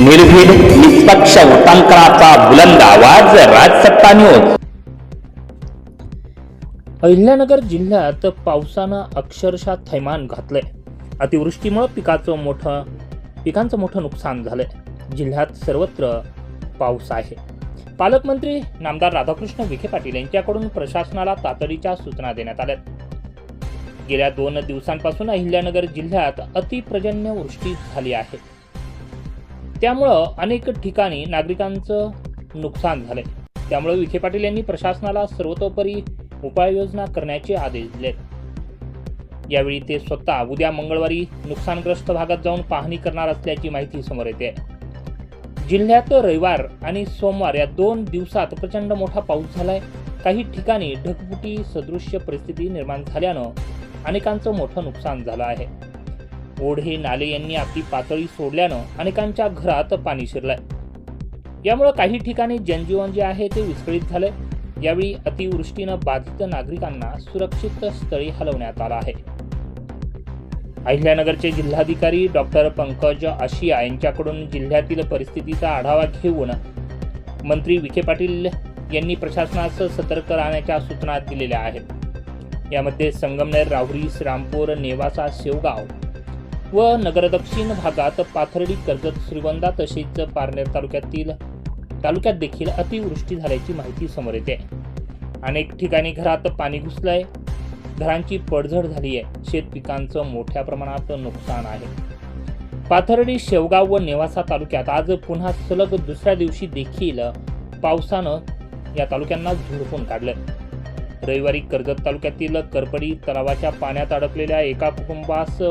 निर्भीड निष्पक्ष वृत्तांकनाचा बुलंद आवाज राजसत्ता न्यूज अहिल्यानगर जिल्ह्यात पावसानं अक्षरशः थैमान घातलंय. अतिवृष्टीमुळे पिकाचं मोठं पिकांचं मोठं नुकसान झालंय. जिल्ह्यात सर्वत्र पाऊस आहे. पालकमंत्री नामदार राधाकृष्ण विखे पाटील यांच्याकडून प्रशासनाला तातडीच्या सूचना देण्यात आल्यात. गेल्या दोन दिवसांपासून अहिल्यानगर जिल्ह्यात अतिप्रजन्य वृष्टी झाली आहे. त्यामुळं अनेक ठिकाणी नागरिकांचं नुकसान झालंय. त्यामुळे विखे पाटील यांनी प्रशासनाला सर्वतोपरी उपाययोजना करण्याचे आदेश दिलेत. यावेळी ते स्वतः उद्या मंगळवारी नुकसानग्रस्त भागात जाऊन पाहणी करणार असल्याची माहिती समोर येते. जिल्ह्यात रविवार आणि सोमवार या दोन दिवसात प्रचंड मोठा पाऊस झालाय. काही ठिकाणी ढगफुटी सदृश्य परिस्थिती निर्माण झाल्यानं अनेकांचं मोठं नुकसान झालं आहे. ओढे नाले यांनी आपली पातळी सोडल्यानं अनेकांच्या घरात पाणी शिरलंय. यामुळे काही ठिकाणी जनजीवन जे आहे ते विस्कळीत झालंय. यावेळी अतिवृष्टीनं बाधित नागरिकांना सुरक्षित स्थळी हलवण्यात आलं आहे. अहिल्यानगरचे जिल्हाधिकारी डॉक्टर पंकज आशिया यांच्याकडून जिल्ह्यातील परिस्थितीचा आढावा घेऊन मंत्री विखे पाटील यांनी प्रशासनास सतर्क राहण्याच्या सूचना दिलेल्या आहेत. यामध्ये संगमनेर राहुरी श्रामपूर नेवासा शेवगाव व नगरदक्षिण भागात पाथर्डी कर्जत श्रीगोंदा तसेच पारनेर तालुक्यातील तालुक्यात देखील अतिवृष्टी झाल्याची माहिती समोर येते. अनेक ठिकाणी घरात पाणी घुसलंय. घरांची पडझड झाली आहे शेत पिकांचं मोठ्या प्रमाणात नुकसान आहे. पाथर्डी शेवगाव व नेवासा तालुक्यात आज पुन्हा सलग दुसऱ्या दिवशी देखील पावसानं या तालुक्यांना झुडपून काढलं रविवारी कर्जत तालुक्यातील करपडी तलावाच्या पाण्यात अडकलेल्या एका कुटुंबास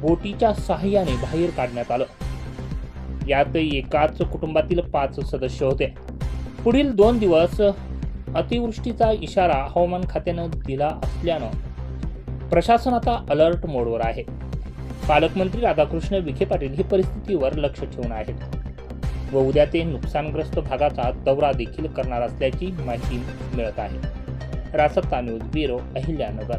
बोटीच्या सहाय्याने बाहेर काढण्यात आलं. यात एकाच कुटुंबातील पाच सदस्य होते. पुढील दोन दिवस अतिवृष्टीचा इशारा हवामान खात्यानं दिला असल्यानं प्रशासन आता अलर्ट मोडवर आहे. पालकमंत्री राधाकृष्ण विखे पाटील ही परिस्थितीवर लक्ष ठेवून आहेत. व उद्या ते नुकसानग्रस्त भागाचा दौरा देखील करणार असल्याची माहिती मिळत आहे. Rasatta news bureau Ahilyanagar.